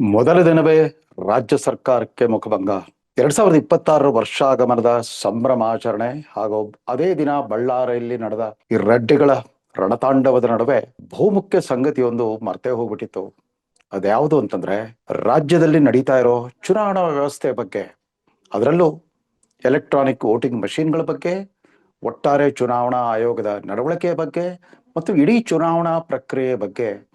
ಮೊದಲ ದಿನವೇ ರಾಜ್ಯ ಸರ್ಕಾರಕ್ಕೆ ಮುಖಭಂಗ. ಎರಡ್ ಸಾವಿರದ ಇಪ್ಪತ್ತಾರರ ವರ್ಷಾಗಮನದ ಸಂಭ್ರಮಾಚರಣೆ ಹಾಗೂ ಅದೇ ದಿನ ಬಳ್ಳಾರಿಯಲ್ಲಿ ನಡೆದ ಈ ರೆಡ್ಡಿಗಳ ರಣತಾಂಡವದ ನಡುವೆ ಬಹುಮುಖ್ಯ ಸಂಗತಿಯೊಂದು ಮರ್ತೇ ಹೋಗ್ಬಿಟ್ಟಿತ್ತು. ಅದ್ಯಾವುದು ಅಂತಂದ್ರೆ ರಾಜ್ಯದಲ್ಲಿ ನಡೀತಾ ಇರೋ ಚುನಾವಣಾ ವ್ಯವಸ್ಥೆ ಬಗ್ಗೆ. ಅದರಲ್ಲೂ ಎಲೆಕ್ಟ್ರಾನಿಕ್ ವೋಟಿಂಗ್ ಮಷಿನ್ಗಳ ಬಗ್ಗೆ, ಒಟ್ಟಾರೆ ಚುನಾವಣಾ ಆಯೋಗದ ನಡವಳಿಕೆಯ ಬಗ್ಗೆ ಮತ್ತು ಇಡೀ ಚುನಾವಣಾ ಪ್ರಕ್ರಿಯೆ ಬಗ್ಗೆ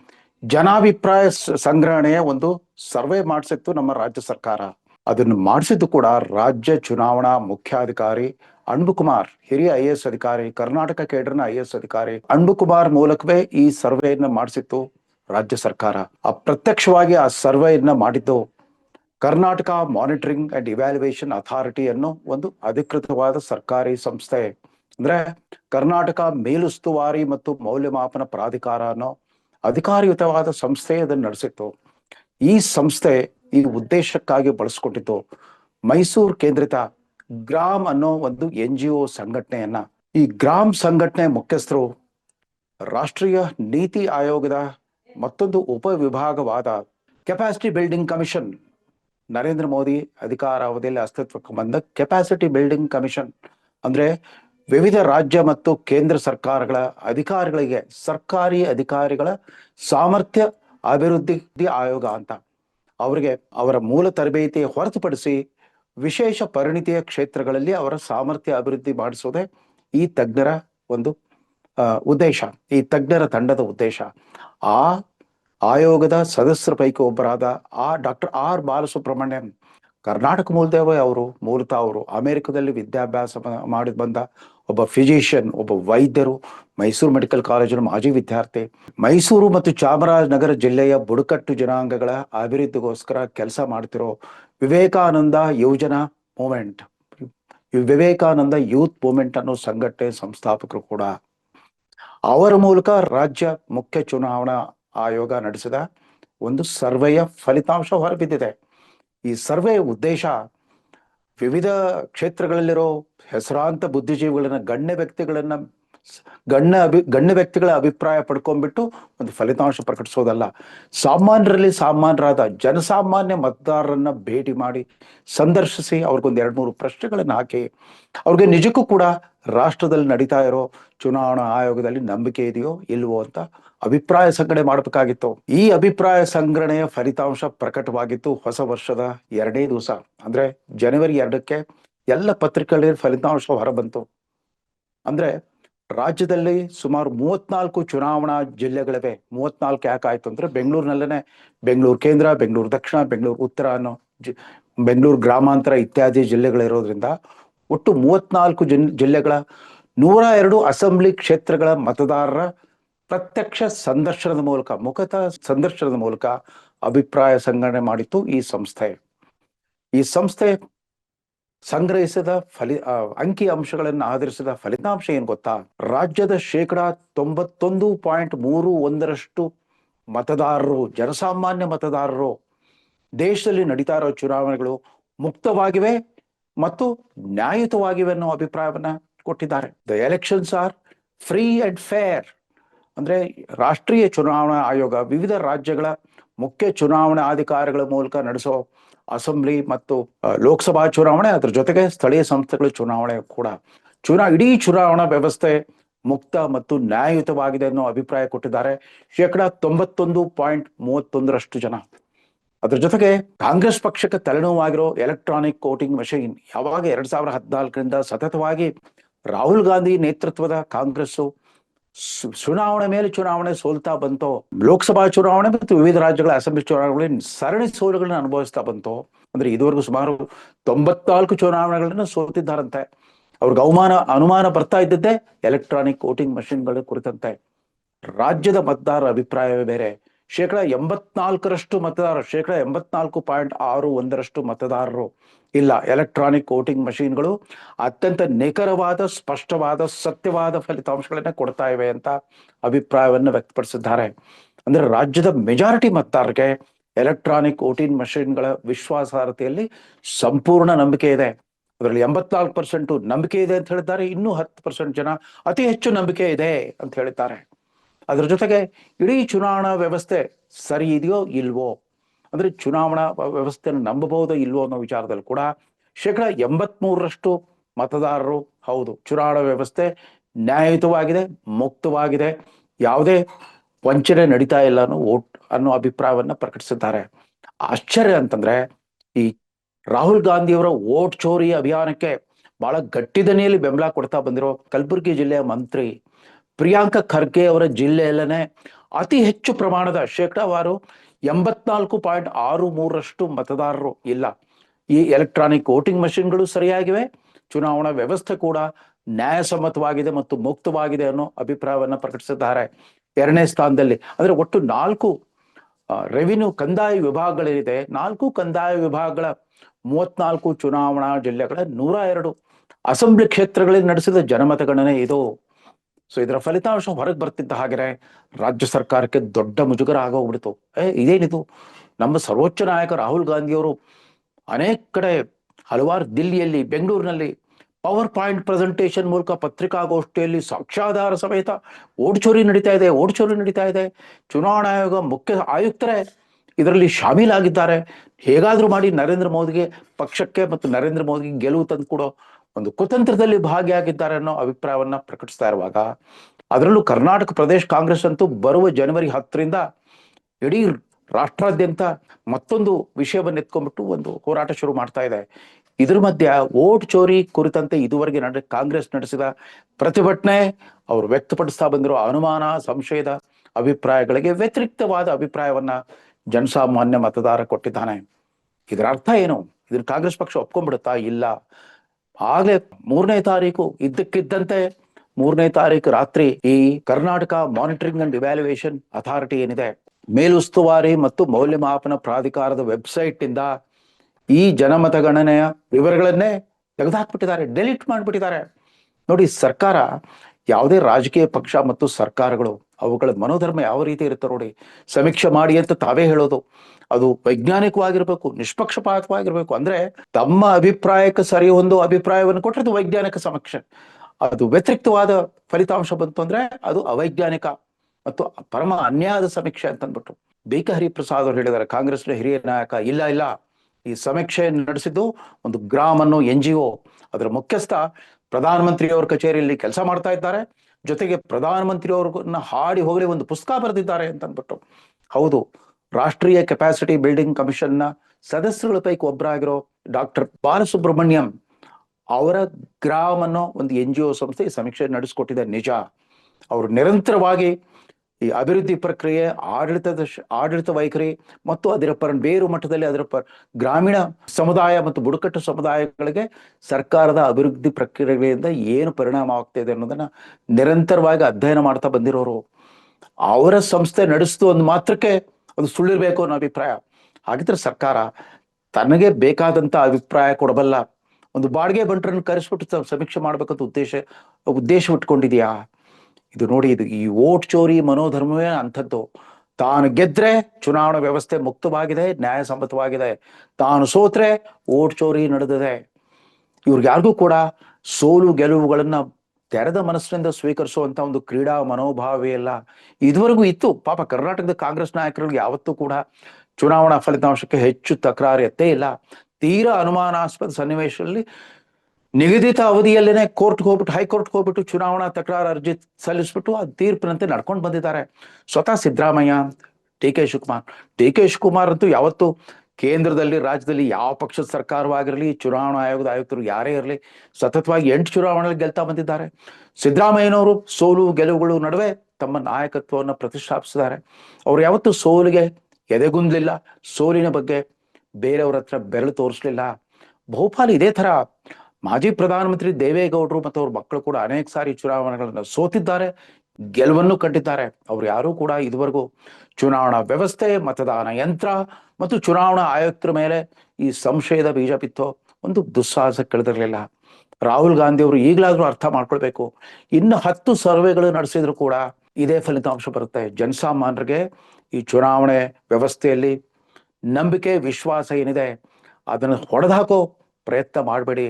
ಜನಾಭಿಪ್ರಾಯ ಸಂಗ್ರಹಣೆಯ ಒಂದು ಸರ್ವೆ ಮಾಡಿಸಿತ್ತು ನಮ್ಮ ರಾಜ್ಯ ಸರ್ಕಾರ. ಅದನ್ನು ಮಾಡಿಸಿದ್ದು ಕೂಡ ರಾಜ್ಯ ಚುನಾವಣಾ ಮುಖ್ಯಾಧಿಕಾರಿ ಅನ್ಬುಕುಮಾರ್, ಹಿರಿಯ ಐ ಎಸ್ ಅಧಿಕಾರಿ, ಕರ್ನಾಟಕ ಕೇಡರ್ನ ಐ ಎಸ್ ಅಧಿಕಾರಿ ಅನ್ಬುಕುಮಾರ್ ಮೂಲಕವೇ ಈ ಸರ್ವೆಯನ್ನು ಮಾಡಿಸಿತ್ತು ರಾಜ್ಯ ಸರ್ಕಾರ. ಅಪ್ರತ್ಯಕ್ಷವಾಗಿ ಆ ಸರ್ವೆಯನ್ನ ಮಾಡಿದ್ದು Karnataka monitoring and evaluation authority ಅನ್ನೋ ಒಂದು ಅಧಿಕೃತವಾದ ಸರ್ಕಾರಿ ಸಂಸ್ಥೆ. ಅಂದ್ರೆ ಕರ್ನಾಟಕ ಮೇಲುಸ್ತುವಾರಿ ಮತ್ತು ಮೌಲ್ಯಮಾಪನ ಪ್ರಾಧಿಕಾರ ಅನ್ನೋ ಅಧಿಕಾರಯುತವಾದ ಸಂಸ್ಥೆ ಅದನ್ನು ನಡೆಸಿತ್ತು. ಈ ಸಂಸ್ಥೆ ಈ ಉದ್ದೇಶಕ್ಕಾಗಿ ಬಳಸ್ಕೊಟ್ಟಿತ್ತು. ಮೈಸೂರು ಕೇಂದ್ರಿತ ಗ್ರಾಮ್ ಅನ್ನೋ ಒಂದು ಎನ್ ಜಿ ಒ ಸಂಘಟನೆಯನ್ನ. ಈ ಗ್ರಾಮ್ ಸಂಘಟನೆ ಮುಖ್ಯಸ್ಥರು ರಾಷ್ಟ್ರೀಯ ನೀತಿ ಆಯೋಗದ ಮತ್ತೊಂದು ಉಪವಿಭಾಗವಾದ capacity building commission Narendra Modi ಅಧಿಕಾರ ಅವಧಿಯಲ್ಲಿ ಅಸ್ತಿತ್ವಕ್ಕೆ ಬಂದ ಕೆಪಾಸಿಟಿ ಬಿಲ್ಡಿಂಗ್ ಕಮಿಷನ್ ಅಂದ್ರೆ ವಿವಿಧ ರಾಜ್ಯ ಮತ್ತು ಕೇಂದ್ರ ಸರ್ಕಾರಗಳ ಅಧಿಕಾರಿಗಳಿಗೆ, ಸರ್ಕಾರಿ ಅಧಿಕಾರಿಗಳ ಸಾಮರ್ಥ್ಯ ಅಭಿವೃದ್ಧಿ ಆಯೋಗ ಅಂತ ಅವರಿಗೆ ಅವರ ಮೂಲ ತರಬೇತಿ ಹೊರತುಪಡಿಸಿ ವಿಶೇಷ ಪರಿಣಿತಿಯ ಕ್ಷೇತ್ರಗಳಲ್ಲಿ ಅವರ ಸಾಮರ್ಥ್ಯ ಅಭಿವೃದ್ಧಿ ಮಾಡಿಸೋದೇ ಈ ತಜ್ಞರ ಒಂದು ಉದ್ದೇಶ, ಈ ತಜ್ಞರ ತಂಡದ ಉದ್ದೇಶ. ಆ ಆಯೋಗದ ಸದಸ್ಯರ ಪೈಕಿ ಒಬ್ಬರಾದ ಆ ಡಾಕ್ಟರ್ ಆರ್ ಬಾಲಸುಬ್ರಹ್ಮಣ್ಯಂ ಕರ್ನಾಟಕ ಮೂಲದೇವ ಅವರು, ಮೂಲತಃ ಅವರು ಅಮೆರಿಕದಲ್ಲಿ ವಿದ್ಯಾಭ್ಯಾಸ ಮಾಡಿ ಬಂದ ಒಬ್ಬ ಫಿಸಿಷಿಯನ್ ಒಬ್ಬ ವೈದ್ಯರು, ಮೈಸೂರು ಮೆಡಿಕಲ್ ಕಾಲೇಜಿನ ಮಾಜಿ ವಿದ್ಯಾರ್ಥಿ. ಮೈಸೂರು ಮತ್ತು ಚಾಮರಾಜನಗರ ಜಿಲ್ಲೆಯ ಬುಡಕಟ್ಟು ಜನಾಂಗಗಳ ಅಭಿವೃದ್ಧಿಗೋಸ್ಕರ ಕೆಲಸ ಮಾಡ್ತಿರೋ ವಿವೇಕಾನಂದ ಯೋಜನಾ ಮೂಮೆಂಟ್ ವಿವೇಕಾನಂದ ಯೂತ್ ಮೂಮೆಂಟ್ ಅನ್ನೋ ಸಂಘಟನೆ ಸಂಸ್ಥಾಪಕರು ಕೂಡ. ಅವರ ಮೂಲಕ ರಾಜ್ಯ ಮುಖ್ಯ ಚುನಾವಣಾ ಆಯೋಗ ನಡೆಸಿದ ಒಂದು ಸರ್ವೆಯ ಫಲಿತಾಂಶ ಹೊರಬಿದ್ದಿದೆ. ಈ ಸರ್ವೆಯ ಉದ್ದೇಶ ವಿವಿಧ ಕ್ಷೇತ್ರಗಳಲ್ಲಿರೋ ಹೆಸರಾಂತ ಬುದ್ಧಿಜೀವಿಗಳನ್ನ ಗಣ್ಯ ವ್ಯಕ್ತಿಗಳನ್ನ ಗಣ್ಯ ಅಭಿ, ಗಣ್ಯ ವ್ಯಕ್ತಿಗಳ ಅಭಿಪ್ರಾಯ ಪಡ್ಕೊಂಡ್ಬಿಟ್ಟು ಒಂದು ಫಲಿತಾಂಶ ಪ್ರಕಟಿಸೋದಲ್ಲ. ಸಾಮಾನ್ಯರಲ್ಲಿ ಸಾಮಾನ್ಯರಾದ ಜನಸಾಮಾನ್ಯ ಮತದಾರರನ್ನ ಭೇಟಿ ಮಾಡಿ ಸಂದರ್ಶಿಸಿ ಅವ್ರಿಗೊಂದು ಎರಡು ಮೂರು ಪ್ರಶ್ನೆಗಳನ್ನು ಹಾಕಿ, ಅವ್ರಿಗೆ ನಿಜಕ್ಕೂ ಕೂಡ ರಾಷ್ಟ್ರದಲ್ಲಿ ನಡೀತಾ ಇರೋ ಚುನಾವಣಾ ಆಯೋಗದಲ್ಲಿ ನಂಬಿಕೆ ಇದೆಯೋ ಇಲ್ವೋ ಅಂತ ಅಭಿಪ್ರಾಯ ಸಂಗ್ರಹಣೆ ಮಾಡಬೇಕಾಗಿತ್ತು. ಈ ಅಭಿಪ್ರಾಯ ಸಂಗ್ರಹಣೆಯ ಫಲಿತಾಂಶ ಪ್ರಕಟವಾಗಿತ್ತು ಹೊಸ ವರ್ಷದ ಎರಡನೇ ದಿವಸ. ಅಂದ್ರೆ ಜನವರಿ ಎರಡಕ್ಕೆ ಎಲ್ಲ ಪತ್ರಿಕೆಗಳಲ್ಲಿ ಫಲಿತಾಂಶ ಹೊರಬಂತು. ಅಂದ್ರೆ ರಾಜ್ಯದಲ್ಲಿ ಸುಮಾರು ಮೂವತ್ನಾಲ್ಕು ಚುನಾವಣಾ ಜಿಲ್ಲೆಗಳಿವೆ. ಮೂವತ್ನಾಲ್ಕು ಆಯ್ತು ಅಂದ್ರೆ ಬೆಂಗಳೂರಿನಲ್ಲೇ ಬೆಂಗಳೂರು ಕೇಂದ್ರ, ಬೆಂಗಳೂರು ದಕ್ಷಿಣ, ಬೆಂಗಳೂರು ಉತ್ತರ ಅನ್ನೋ ಬೆಂಗಳೂರು ಗ್ರಾಮಾಂತರ ಇತ್ಯಾದಿ ಜಿಲ್ಲೆಗಳಿರೋದ್ರಿಂದ ಒಟ್ಟು ಮೂವತ್ನಾಲ್ಕು ಜಿನ್, ಜಿಲ್ಲೆಗಳ ನೂರ ಎರಡು ಅಸೆಂಬ್ಲಿ ಕ್ಷೇತ್ರಗಳ ಮತದಾರರ ಪ್ರತ್ಯಕ್ಷ ಸಂದರ್ಶನದ ಮೂಲಕ, ಮುಖತ ಸಂದರ್ಶನದ ಮೂಲಕ ಅಭಿಪ್ರಾಯ ಸಂಗ್ರಹಣೆ ಮಾಡಿತ್ತು ಈ ಸಂಸ್ಥೆ. ಈ ಸಂಸ್ಥೆ ಸಂಗ್ರಹಿಸಿದ ಫಲಿ ಅಂಕಿ ಅಂಶಗಳನ್ನು ಆಧರಿಸಿದ ಫಲಿತಾಂಶ ಏನು ಗೊತ್ತಾ? ರಾಜ್ಯದ ಶೇಕಡ ತೊಂಬತ್ತೊಂದು ಪಾಯಿಂಟ್ ಮೂರು ಒಂದರಷ್ಟು ಮತದಾರರು, ಜನಸಾಮಾನ್ಯ ಮತದಾರರು ದೇಶದಲ್ಲಿ ನಡೀತಾ ಇರೋ ಚುನಾವಣೆಗಳು ಮುಕ್ತವಾಗಿವೆ ಮತ್ತು ನ್ಯಾಯಯುತವಾಗಿವೆ ಅನ್ನೋ ಅಭಿಪ್ರಾಯವನ್ನ ಕೊಟ್ಟಿದ್ದಾರೆ. The elections are free and fair ಅಂದ್ರೆ ರಾಷ್ಟ್ರೀಯ ಚುನಾವಣಾ ಆಯೋಗ, ವಿವಿಧ ರಾಜ್ಯಗಳ ಮುಖ್ಯ ಚುನಾವಣಾ ಅಧಿಕಾರಿಗಳ ಮೂಲಕ ನಡೆಸೋ ಅಸೆಂಬ್ಲಿ ಮತ್ತು ಲೋಕಸಭಾ ಚುನಾವಣೆ, ಅದ್ರ ಜೊತೆಗೆ ಸ್ಥಳೀಯ ಸಂಸ್ಥೆಗಳ ಚುನಾವಣೆ ಕೂಡ. ಚುನಾ, ಇಡೀ ಚುನಾವಣಾ ವ್ಯವಸ್ಥೆ ಮುಕ್ತ ಮತ್ತು ನ್ಯಾಯಯುತವಾಗಿದೆ ಅನ್ನೋ ಅಭಿಪ್ರಾಯ ಕೊಟ್ಟಿದ್ದಾರೆ ಶೇಕಡ ತೊಂಬತ್ತೊಂದು ಪಾಯಿಂಟ್ ಮೂವತ್ತೊಂದರಷ್ಟು ಜನ. ಅದ್ರ ಜೊತೆಗೆ ಕಾಂಗ್ರೆಸ್ ಪಕ್ಷಕ್ಕೆ ತಲೆನೋವಾಗಿರೋ ಎಲೆಕ್ಟ್ರಾನಿಕ್ ವೋಟಿಂಗ್ ಮೆಷಿನ್ ಯಾವಾಗ ಎರಡ್ ಸಾವಿರದ ಹದಿನಾಲ್ಕರಿಂದ ಸತತವಾಗಿ ರಾಹುಲ್ ಗಾಂಧಿ ನೇತೃತ್ವದ ಕಾಂಗ್ರೆಸ್ ಚುನಾವಣೆ ಮೇಲೆ ಚುನಾವಣೆ ಸೋಲ್ತಾ ಬಂತು, ಲೋಕಸಭಾ ಚುನಾವಣೆ ಮತ್ತು ವಿವಿಧ ರಾಜ್ಯಗಳ ಅಸೆಂಬ್ಲಿ ಚುನಾವಣೆಗಳಲ್ಲಿ ಸರಣಿ ಸೋಲುಗಳನ್ನ ಅನುಭವಿಸ್ತಾ ಬಂತು, ಅಂದ್ರೆ ಇದುವರೆಗೂ ಸುಮಾರು ತೊಂಬತ್ನಾಲ್ಕು ಚುನಾವಣೆಗಳನ್ನ ಸೋತಿದ್ದಾರಂತೆ. ಅವ್ರಿಗೆ ಅವಮಾನ, ಅನುಮಾನ ಬರ್ತಾ ಇದ್ದದ್ದೇ ಎಲೆಕ್ಟ್ರಾನಿಕ್ ವೋಟಿಂಗ್ ಮಷಿನ್ಗಳ ಕುರಿತಂತೆ. ರಾಜ್ಯದ ಮತದಾರರ ಅಭಿಪ್ರಾಯವೇ ಬೇರೆ. ಶೇಕಡ ಎಂಬತ್ನಾಲ್ಕರಷ್ಟು ಮತದಾರರು, ಶೇಕಡ ಎಂಬತ್ನಾಲ್ಕು ಪಾಯಿಂಟ್ ಆರು ಒಂದರಷ್ಟು ಮತದಾರರು ಇಲ್ಲ. ಎಲೆಕ್ಟ್ರಾನಿಕ್ ವೋಟಿಂಗ್ ಮಷೀನ್ಗಳು ಅತ್ಯಂತ ನಿಖರವಾದ, ಸ್ಪಷ್ಟವಾದ, ಸತ್ಯವಾದ ಫಲಿತಾಂಶಗಳನ್ನ ಕೊಡ್ತಾ ಇವೆ ಅಂತ ಅಭಿಪ್ರಾಯವನ್ನು ವ್ಯಕ್ತಪಡಿಸಿದ್ದಾರೆ. ಅಂದ್ರೆ ರಾಜ್ಯದ ಮೆಜಾರಿಟಿ ಮತದಾರರಿಗೆ ಎಲೆಕ್ಟ್ರಾನಿಕ್ ವೋಟಿಂಗ್ ಮಷೀನ್ಗಳ ವಿಶ್ವಾಸಾರ್ಹತೆಯಲ್ಲಿ ಸಂಪೂರ್ಣ ನಂಬಿಕೆ ಇದೆ. ಅದರಲ್ಲಿ ಎಂಬತ್ನಾಲ್ಕು ಪರ್ಸೆಂಟ್ ನಂಬಿಕೆ ಇದೆ ಅಂತ ಹೇಳಿದ್ದಾರೆ. ಇನ್ನೂ ಹತ್ತು ಪರ್ಸೆಂಟ್ ಜನ ಅತಿ ಹೆಚ್ಚು ನಂಬಿಕೆ ಇದೆ ಅಂತ ಹೇಳಿದ್ದಾರೆ. ಅದ್ರ ಜೊತೆಗೆ ಇಡೀ ಚುನಾವಣಾ ವ್ಯವಸ್ಥೆ ಸರಿ ಇದೆಯೋ ಇಲ್ವೋ, ಅಂದರೆ ಚುನಾವಣಾ ವ್ಯ- ವ್ಯವಸ್ಥೆಯನ್ನು ನಂಬಬಹುದೋ ಇಲ್ವೋ ಅನ್ನೋ ವಿಚಾರದಲ್ಲಿ ಕೂಡ ಶೇಕಡ ಎಂಬತ್ಮೂರರಷ್ಟು ಮತದಾರರು, ಹೌದು, ಚುನಾವಣಾ ವ್ಯವಸ್ಥೆ ನ್ಯಾಯಯುತವಾಗಿದೆ, ಮುಕ್ತವಾಗಿದೆ. ಯಾವುದೇ ವಂಚನೆ ನಡೀತಾ ಇಲ್ಲ ಅನ್ನೋ ಓಟ್ ಅನ್ನೋ ಅಭಿಪ್ರಾಯವನ್ನು ಪ್ರಕಟಿಸಿದ್ದಾರೆ. ಆಶ್ಚರ್ಯ ಅಂತಂದ್ರೆ ಈ ರಾಹುಲ್ ಗಾಂಧಿಯವರ ಓಟ್ ಚೋರಿ ಅಭಿಯಾನಕ್ಕೆ ಬಹಳ ಗಟ್ಟಿ ದನಿಯಲ್ಲಿ ಬೆಂಬಲ ಕೊಡ್ತಾ ಬಂದಿರೋ ಕಲಬುರಗಿ ಜಿಲ್ಲೆಯ ಮಂತ್ರಿ ಪ್ರಿಯಾಂಕ ಖರ್ಗೆ ಅವರ ಜಿಲ್ಲೆಯಲ್ಲೇ ಅತಿ ಹೆಚ್ಚು ಪ್ರಮಾಣದ ಶೇಕಡಾವಾರು ಎಂಬತ್ನಾಲ್ಕು ಪಾಯಿಂಟ್ ಆರು ಮೂರರಷ್ಟು ಮತದಾರರು ಇಲ್ಲ. ಈ ಎಲೆಕ್ಟ್ರಾನಿಕ್ ವೋಟಿಂಗ್ ಮಷಿನ್ಗಳು ಸರಿಯಾಗಿವೆ. ಚುನಾವಣಾ ವ್ಯವಸ್ಥೆ ಕೂಡ ನ್ಯಾಯಸಮ್ಮತವಾಗಿದೆ ಮತ್ತು ಮುಕ್ತವಾಗಿದೆ ಅನ್ನೋ ಅಭಿಪ್ರಾಯವನ್ನು ಪ್ರಕಟಿಸಿದ್ದಾರೆ. ಎರಡನೇ ಸ್ಥಾನದಲ್ಲಿ ಅಂದರೆ ಒಟ್ಟು ನಾಲ್ಕು ರೆವಿನ್ಯೂ ಕಂದಾಯ ವಿಭಾಗಗಳಿದೆ ನಾಲ್ಕು ಕಂದಾಯ ವಿಭಾಗಗಳ ಮೂವತ್ನಾಲ್ಕು ಚುನಾವಣಾ ಜಿಲ್ಲೆಗಳ ನೂರ ಎರಡು ಅಸೆಂಬ್ಲಿ ಕ್ಷೇತ್ರಗಳಲ್ಲಿ ನಡೆಸಿದ ಜನಮತಗಣನೆ ಇದು. ಸೊ ಇದರ ಫಲಿತಾಂಶ ಹೊರಗೆ ಬರ್ತಿದ್ದ ಹಾಗೆ ರಾಜ್ಯ ಸರ್ಕಾರಕ್ಕೆ ದೊಡ್ಡ ಮುಜುಗರ ಆಗೋಗ್ಬಿಡ್ತು ಏ, ಇದೇನಿದು? ನಮ್ಮ ಸರ್ವೋಚ್ಚ ನಾಯಕ ರಾಹುಲ್ ಗಾಂಧಿಯವರು ಅನೇಕ ಕಡೆ ಹಲವಾರು ದಿಲ್ಲಿಯಲ್ಲಿ, ಬೆಂಗಳೂರಿನಲ್ಲಿ ಪವರ್ ಪಾಯಿಂಟ್ ಪ್ರೆಸೆಂಟೇಷನ್ ಮೂಲಕ ಪತ್ರಿಕಾಗೋಷ್ಠಿಯಲ್ಲಿ ಸಾಕ್ಷ್ಯಾಧಾರ ಸಮೇತ ಓಡ್ಚೋರಿ ನಡೀತಾ ಇದೆ ಓಡ್ಚೋರಿ ನಡೀತಾ ಇದೆ. ಚುನಾವಣಾ ಆಯೋಗ ಮುಖ್ಯ ಆಯುಕ್ತರೇ ಇದರಲ್ಲಿ ಶಾಮೀಲಾಗಿದ್ದಾರೆ. ಹೇಗಾದರೂ ಮಾಡಿ ನರೇಂದ್ರ ಮೋದಿಗೆ ಪಕ್ಷಕ್ಕೆ ಮತ್ತು ನರೇಂದ್ರ ಮೋದಿಗೆ ಗೆಲುವು ತಂದು ಕೊಡೋ ಒಂದು ಕುತಂತ್ರದಲ್ಲಿ ಭಾಗಿಯಾಗಿದ್ದಾರೆ ಅನ್ನೋ ಅಭಿಪ್ರಾಯವನ್ನ ಪ್ರಕಟಿಸ್ತಾ ಇರುವಾಗ, ಅದರಲ್ಲೂ ಕರ್ನಾಟಕ ಪ್ರದೇಶ ಕಾಂಗ್ರೆಸ್ ಅಂತೂ ಬರುವ ಜನವರಿ ಹತ್ತರಿಂದ ಇಡೀ ರಾಷ್ಟ್ರಾದ್ಯಂತ ಮತ್ತೊಂದು ವಿಷಯವನ್ನು ಎತ್ಕೊಂಡ್ಬಿಟ್ಟು ಒಂದು ಹೋರಾಟ ಶುರು ಮಾಡ್ತಾ ಇದೆ. ಇದ್ರ ಮಧ್ಯ ಓಟ್ ಚೋರಿ ಕುರಿತಂತೆ ಇದುವರೆಗೆ ನಡೆ ಕಾಂಗ್ರೆಸ್ ನಡೆಸಿದ ಪ್ರತಿಭಟನೆ, ಅವರು ವ್ಯಕ್ತಪಡಿಸ್ತಾ ಬಂದಿರೋ ಅನುಮಾನ, ಸಂಶಯದ ಅಭಿಪ್ರಾಯಗಳಿಗೆ ವ್ಯತಿರಿಕ್ತವಾದ ಅಭಿಪ್ರಾಯವನ್ನ ಜನಸಾಮಾನ್ಯ ಮತದಾರ ಕೊಟ್ಟಿದ್ದಾನೆ. ಇದರ ಅರ್ಥ ಏನು? ಇದನ್ನ ಕಾಂಗ್ರೆಸ್ ಪಕ್ಷ ಒಪ್ಕೊಂಡ್ಬಿಡುತ್ತಾ ಇಲ್ಲ? ಆಗ್ಲೇ ಮೂರನೇ ತಾರೀಕು ಇದ್ದಕ್ಕಿದ್ದಂತೆ ಮೂರನೇ ತಾರೀಕು ರಾತ್ರಿ ಈ Karnataka monitoring and evaluation authority ಏನಿದೆ ಮೇಲುಸ್ತುವಾರಿ ಮತ್ತು ಮೌಲ್ಯಮಾಪನ ಪ್ರಾಧಿಕಾರದ ವೆಬ್ಸೈಟ್ ಇಂದ ಈ ಜನಮತಗಣನೆಯ ವಿವರಗಳನ್ನೇ ತೆಗೆದುಹಾಕ್ಬಿಟ್ಟಿದ್ದಾರೆ ಡೆಲೀಟ್ ಮಾಡಿಬಿಟ್ಟಿದ್ದಾರೆ. ನೋಡಿ, ಸರ್ಕಾರ ಯಾವುದೇ ರಾಜಕೀಯ ಪಕ್ಷ ಮತ್ತು ಸರ್ಕಾರಗಳು ಅವುಗಳ ಮನೋಧರ್ಮ ಯಾವ ರೀತಿ ಇರುತ್ತೆ ನೋಡಿ. ಸಮೀಕ್ಷೆ ಮಾಡಿ ಅಂತ ತಾವೇ ಹೇಳೋದು. ಅದು ವೈಜ್ಞಾನಿಕವಾಗಿರ್ಬೇಕು, ನಿಷ್ಪಕ್ಷಪಾತವಾಗಿರ್ಬೇಕು. ಅಂದ್ರೆ ತಮ್ಮ ಅಭಿಪ್ರಾಯಕ್ಕೆ ಸರಿ ಒಂದು ಅಭಿಪ್ರಾಯವನ್ನು ಕೊಟ್ಟರೆ ವೈಜ್ಞಾನಿಕ ಸಮೀಕ್ಷೆ. ಅದು ವ್ಯತಿರಿಕ್ತವಾದ ಫಲಿತಾಂಶ ಬಂತು ಅಂದ್ರೆ ಅದು ಅವೈಜ್ಞಾನಿಕ ಮತ್ತು ಪರಮ ಅನ್ಯಾಯದ ಸಮೀಕ್ಷೆ ಅಂತ ಅಂದ್ಬಿಟ್ಟು ಬೇಕ ಹರಿಪ್ರಸಾದ್ ಅವರು ಹೇಳಿದ್ದಾರೆ, ಕಾಂಗ್ರೆಸ್ನ ಹಿರಿಯ ನಾಯಕ, ಇಲ್ಲ ಇಲ್ಲ. ಈ ಸಮೀಕ್ಷೆ ನಡೆಸಿದ್ದು ಒಂದು ಗ್ರಾಮ ಅನ್ನೋ ಎನ್ ಜಿ ಒ, ಅದರ ಮುಖ್ಯಸ್ಥ ಪ್ರಧಾನಮಂತ್ರಿ ಅವರ ಕಚೇರಿಯಲ್ಲಿ ಕೆಲಸ ಮಾಡ್ತಾ ಇದ್ದಾರೆ. ಜೊತೆಗೆ ಪ್ರಧಾನಮಂತ್ರಿ ಅವ್ರನ್ನ ಹಾಡಿ ಹೋಗಲಿ ಒಂದು ಪುಸ್ತಕ ಬರೆದಿದ್ದಾರೆ ಅಂತ ಅಂದ್ಬಿಟ್ಟು ಹೌದು, ರಾಷ್ಟ್ರೀಯ ಕೆಪಾಸಿಟಿ ಬಿಲ್ಡಿಂಗ್ ಕಮಿಷನ್ನ ಸದಸ್ಯರುಗಳ ಪೈಕಿ ಒಬ್ಬರಾಗಿರೋ ಡಾಕ್ಟರ್ ಬಾಲಸುಬ್ರಹ್ಮಣ್ಯಂ ಅವರ ಗ್ರಾಮ್ ಅನ್ನೋ ಒಂದು ಎನ್ ಜಿ ಒ ಸಂಸ್ಥೆ ಸಮೀಕ್ಷೆ ನಡೆಸಿಕೊಟ್ಟಿದೆ ನಿಜ. ಅವರು ನಿರಂತರವಾಗಿ ಈ ಅಭಿವೃದ್ಧಿ ಪ್ರಕ್ರಿಯೆ, ಆಡಳಿತದ ಆಡಳಿತ ವೈಖರಿ ಮತ್ತು ಅದರ ಪರ ಬೇರು ಮಟ್ಟದಲ್ಲಿ ಅದರ ಪರ ಗ್ರಾಮೀಣ ಸಮುದಾಯ ಮತ್ತು ಬುಡಕಟ್ಟು ಸಮುದಾಯಗಳಿಗೆ ಸರ್ಕಾರದ ಅಭಿವೃದ್ಧಿ ಪ್ರಕ್ರಿಯೆಗಳಿಂದ ಏನು ಪರಿಣಾಮ ಆಗ್ತಾ ಇದೆ ಅನ್ನೋದನ್ನ ನಿರಂತರವಾಗಿ ಅಧ್ಯಯನ ಮಾಡ್ತಾ ಬಂದಿರೋರು. ಅವರ ಸಂಸ್ಥೆ ನಡೆಸ್ತು ಒಂದು ಮಾತ್ರಕ್ಕೆ ಅದು ಸುಳ್ಳಿರ್ಬೇಕು ಅನ್ನೋ ಅಭಿಪ್ರಾಯ. ಹಾಗಿದ್ರೆ ಸರ್ಕಾರ ತನಗೆ ಬೇಕಾದಂತ ಅಭಿಪ್ರಾಯ ಕೊಡಬಲ್ಲ. ಒಂದು ಬಾಡಿಗೆ ಬಂಟರನ್ನು ಕರೆಸ್ಬಿಟ್ಟು ಸಮೀಕ್ಷೆ ಮಾಡ್ಬೇಕಂತ ಉದ್ದೇಶ ಉದ್ದೇಶ ಇಟ್ಕೊಂಡಿದ್ಯಾ ಇದು ನೋಡಿ, ಇದು ಈ ಓಟ್ ಚೋರಿ ಮನೋಧರ್ಮವೇ ಅಂಥದ್ದು. ತಾನು ಗೆದ್ರೆ ಚುನಾವಣಾ ವ್ಯವಸ್ಥೆ ಮುಕ್ತವಾಗಿದೆ ನ್ಯಾಯಸಮ್ಮತವಾಗಿದೆ ತಾನು ಸೋತ್ರೆ ಓಟ್ ಚೋರಿ ನಡೆದಿದೆ. ಇವ್ರಿಗೆ ಯಾರಿಗೂ ಕೂಡ ಸೋಲು ಗೆಲುವುಗಳನ್ನ ತೆರೆದ ಮನಸ್ಸಿನಿಂದ ಸ್ವೀಕರಿಸುವಂತ ಒಂದು ಕ್ರೀಡಾ ಮನೋಭಾವವೇ ಇಲ್ಲ. ಇದುವರೆಗೂ ಇತ್ತು. ಪಾಪ ಕರ್ನಾಟಕದ ಕಾಂಗ್ರೆಸ್ ನಾಯಕರಿಗೆ ಯಾವತ್ತೂ ಕೂಡ ಚುನಾವಣಾ ಫಲಿತಾಂಶಕ್ಕೆ ಹೆಚ್ಚು ತಕರಾರು ಎತ್ತೇ ಇಲ್ಲ. ತೀರಾ ಅನುಮಾನಾಸ್ಪದ ಸನ್ನಿವೇಶದಲ್ಲಿ ನಿಗದಿತ ಅವಧಿಯಲ್ಲೇನೆ ಕೋರ್ಟ್ಗೆ ಹೋಗ್ಬಿಟ್ಟು ಹೈಕೋರ್ಟ್ಗೆ ಹೋಗ್ಬಿಟ್ಟು ಚುನಾವಣಾ ತಕರಾರು ಅರ್ಜಿ ಸಲ್ಲಿಸ್ಬಿಟ್ಟು ಆ ತೀರ್ಪಿನಂತೆ ನಡ್ಕೊಂಡು ಬಂದಿದ್ದಾರೆ. ಸ್ವತಃ Siddaramaiah D K Shivakumar. D K Shivakumar ಅಂತೂ ಯಾವತ್ತು ಕೇಂದ್ರದಲ್ಲಿ, ರಾಜ್ಯದಲ್ಲಿ ಯಾವ ಪಕ್ಷದ ಸರ್ಕಾರವಾಗಿರಲಿ ಚುನಾವಣಾ ಆಯೋಗದ ಆಯುಕ್ತರು ಯಾರೇ ಇರಲಿ, ಸತತವಾಗಿ ಎಂಟು ಚುನಾವಣೆಯಲ್ಲಿ ಗೆಲ್ತಾ ಬಂದಿದ್ದಾರೆ. ಸಿದ್ದರಾಮಯ್ಯನವರು ಸೋಲು ಗೆಲುವುಗಳು ನಡುವೆ ತಮ್ಮ ನಾಯಕತ್ವವನ್ನು ಪ್ರತಿಷ್ಠಾಪಿಸಿದ್ದಾರೆ. ಅವ್ರು ಯಾವತ್ತು ಸೋಲಿಗೆ ಎದೆಗುಂದಲಿಲ್ಲ, ಸೋಲಿನ ಬಗ್ಗೆ ಬೇರೆಯವ್ರ ಹತ್ರ ಬೆರಳು ತೋರಿಸ್ಲಿಲ್ಲ. ಬಹುಪಾಲು ಇದೇ ತರ ಮಾಜಿ ಪ್ರಧಾನಮಂತ್ರಿ ದೇವೇಗೌಡರು ಮತ್ತು ಅವ್ರ ಮಕ್ಕಳು ಕೂಡ ಅನೇಕ ಸಾರಿ ಚುನಾವಣೆಗಳನ್ನು ಸೋತಿದ್ದಾರೆ, ಗೆಲುವನ್ನು ಕಂಡಿದ್ದಾರೆ. ಅವ್ರು ಯಾರೂ ಕೂಡ ಇದುವರೆಗೂ ಚುನಾವಣಾ ವ್ಯವಸ್ಥೆ, ಮತದಾನ ಯಂತ್ರ ಮತ್ತು ಚುನಾವಣಾ ಆಯುಕ್ತರ ಮೇಲೆ ಈ ಸಂಶಯದ ಬೀಜ ಬಿತ್ತೋ ಒಂದು ದುಸ್ಸಾಹಸ ಕಳೆದಿರಲಿಲ್ಲ. ರಾಹುಲ್ ಗಾಂಧಿ ಅವರು ಈಗಲಾದ್ರೂ ಅರ್ಥ ಮಾಡ್ಕೊಳ್ಬೇಕು. ಇನ್ನು ಹತ್ತು ಸರ್ವೆಗಳು ನಡೆಸಿದ್ರು ಕೂಡ ಇದೇ ಫಲಿತಾಂಶ ಬರುತ್ತೆ. ಜನಸಾಮಾನ್ಯರಿಗೆ ಈ ಚುನಾವಣೆ ವ್ಯವಸ್ಥೆಯಲ್ಲಿ ನಂಬಿಕೆ, ವಿಶ್ವಾಸ ಏನಿದೆ, ಅದನ್ನು ಹೊಡೆದಾಕೋ ಪ್ರಯತ್ನ ಮಾಡಬೇಡಿ.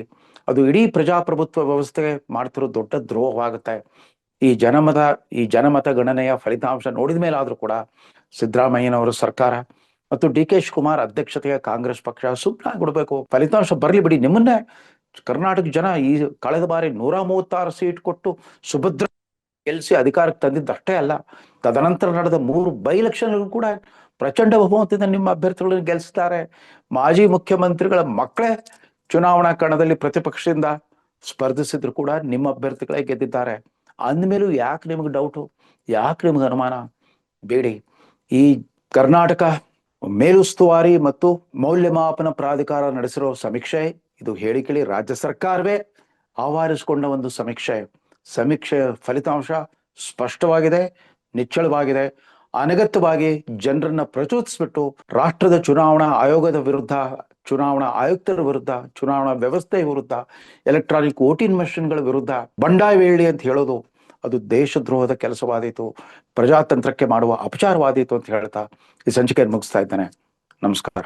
ಅದು ಇಡೀ ಪ್ರಜಾಪ್ರಭುತ್ವ ವ್ಯವಸ್ಥೆ ಮಾಡ್ತಿರೋ ದೊಡ್ಡ ದ್ರೋಹವಾಗುತ್ತೆ. ಈ ಜನಮತ ಈ ಜನಮತ ಗಣನೆಯ ಫಲಿತಾಂಶ ನೋಡಿದ ಮೇಲಾದ್ರೂ ಕೂಡ ಸಿದ್ದರಾಮಯ್ಯನವರ ಸರ್ಕಾರ ಮತ್ತು ಡಿ ಕೆ ಶಿವಕುಮಾರ್ ಅಧ್ಯಕ್ಷತೆಯ ಕಾಂಗ್ರೆಸ್ ಪಕ್ಷ ಸುಮ್ಮನೆ ಕೊಡಬೇಕು ಫಲಿತಾಂಶ ಬರಲಿ ಬಿಡಿ. ನಿಮ್ಮನ್ನೇ ಕರ್ನಾಟಕ ಜನ ಈ ಕಳೆದ ಬಾರಿ ನೂರ ಮೂವತ್ತಾರು ಸೀಟ್ ಕೊಟ್ಟು ಸುಭದ್ರ ಗೆಲ್ಸಿ ಅಧಿಕಾರಕ್ಕೆ ತಂದಿದ್ದಷ್ಟೇ ಅಲ್ಲ. ತದನಂತರ ನಡೆದ ಮೂರು ಬೈ ಎಲೆಕ್ಷನ್ಗಳು ಕೂಡ ಪ್ರಚಂಡ ಬಹುಮತದಿಂದ ನಿಮ್ಮ ಅಭ್ಯರ್ಥಿಗಳನ್ನು ಗೆಲ್ಲಿಸ್ತಾರೆ ಮಾಜಿ ಮುಖ್ಯಮಂತ್ರಿಗಳ ಮಕ್ಕಳೇ ಚುನಾವಣಾ ಕಣದಲ್ಲಿ ಪ್ರತಿಪಕ್ಷದಿಂದ ಸ್ಪರ್ಧಿಸಿದ್ರು ಕೂಡ ನಿಮ್ಮ ಅಭ್ಯರ್ಥಿಗಳೇ ಗೆದ್ದಿದ್ದಾರೆ. ಅಂದಮೇಲೂ ಯಾಕೆ ನಿಮಗೆ ಡೌಟು ಯಾಕೆ ನಿಮಗೆ ಅನುಮಾನ? ಬೇಡಿ. ಈ ಕರ್ನಾಟಕ ಮೇಲುಸ್ತುವಾರಿ ಮತ್ತು ಮೌಲ್ಯಮಾಪನ ಪ್ರಾಧಿಕಾರ ನಡೆಸಿರೋ ಸಮೀಕ್ಷೆ, ಇದು ಹೇಳಿ ಕೇಳಿ ರಾಜ್ಯ ಸರ್ಕಾರವೇ ಆವರಿಸಿಕೊಂಡ ಒಂದು ಸಮೀಕ್ಷೆ. ಸಮೀಕ್ಷೆಯ ಫಲಿತಾಂಶ ಸ್ಪಷ್ಟವಾಗಿದೆ, ನಿಚ್ಚಳವಾಗಿದೆ. ಅನಗತ್ಯವಾಗಿ ಜನರನ್ನ ಪ್ರಚೋದಿಸ್ಬಿಟ್ಟು ರಾಷ್ಟ್ರದ ಚುನಾವಣಾ ಆಯೋಗದ ವಿರುದ್ಧ ಚುನಾವಣಾ ಆಯುಕ್ತರ ವಿರುದ್ಧ, ಚುನಾವಣಾ ವ್ಯವಸ್ಥೆ ವಿರುದ್ಧ ಎಲೆಕ್ಟ್ರಾನಿಕ್ ವೋಟಿಂಗ್ ಮೆಷಿನ್ಗಳ ವಿರುದ್ಧ ಬಂಡಾಯ ವೇಳಿ ಅಂತ ಹೇಳೋದು ಅದು ದೇಶದ್ರೋಹದ ಕೆಲಸವಾದೀತು, ಪ್ರಜಾತಂತ್ರಕ್ಕೆ ಮಾಡುವ ಅಪಚಾರವಾದೀತು ಅಂತ ಹೇಳ್ತಾ ಈ ಸಂಚಿಕೆಯನ್ನು ಮುಗಿಸ್ತಾ ಇದ್ದೇನೆ. ನಮಸ್ಕಾರ.